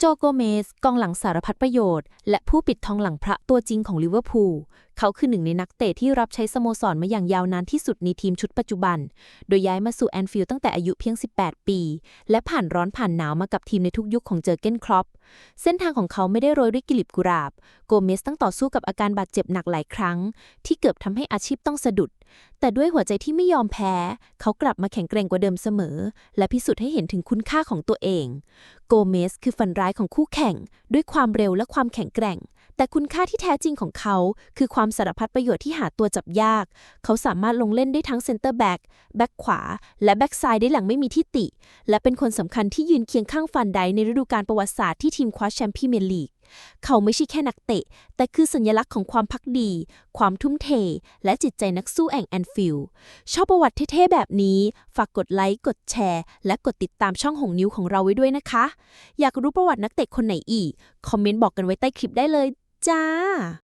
โจโกเมสกองหลังสารพัดประโยชน์ และผู้ปิดทองหลังพระตัวจริงของลิเวอร์พูล เขาคือหนึ่งในนักเตะที่รับใช้สโมสรมาอย่างยาวนานที่สุดในทีมชุดปัจจุบัน โดยย้ายมาสู่แอนฟิลด์ตั้งแต่อายุเพียง 18 ปี และผ่านร้อนผ่านหนาวมากับทีมในทุกยุคของเจอเก้นครอปเส้นทางของเขาไม่ได้โรยด้วยกลีบกุหลาบ โกเมสต้องต่อสู้กับอาการบาดเจ็บหนักหลายครั้ง ที่เกือบทำให้อาชีพต้องสะดุด แต่ด้วยหัวใจที่ไม่ยอมแพ้ เขากลับมาแข็งแกร่งกว่าเดิมเสมอ และพิสูจน์ให้เห็นถึงคุณค่าของตัวเอง โกเมสคือฝันร้ายของคู่แข่ง ด้วยความเร็วและความแข็งแกร่ง แต่คุณค่าที่แท้จริงของเขาคือความสารพัดประโยชน์ที่หาตัวจับยาก เขาสามารถลงเล่นได้ทั้งเซนเตอร์แบ็กแบ็กขวา และแบ็กซ้ายได้หลังไม่มีที่ติ และเป็นคนสำคัญที่ยืนเคียงข้างฟันไดในฤดูกาลประวัติศาสตร์ที่ทีมคว้าแชมป์พรีเมียร์ลีกเขาไม่ใช่แค่นักเตะ แต่คือสัญลักษณ์ของความพักดี ความทุ่มเท และจิตใจนักสู้แองแอนฟิลชอบประวัติเท่ๆแบบนี้ ฝากกดไลค์ กดแชร์ และกดติดตามช่องหงนิ้วของเราไว้ด้วยนะคะ อยากรู้ประวัตินักเตะคนไหนอีก คอมเมนต์บอกกันไว้ใต้คลิปได้เลย จ้า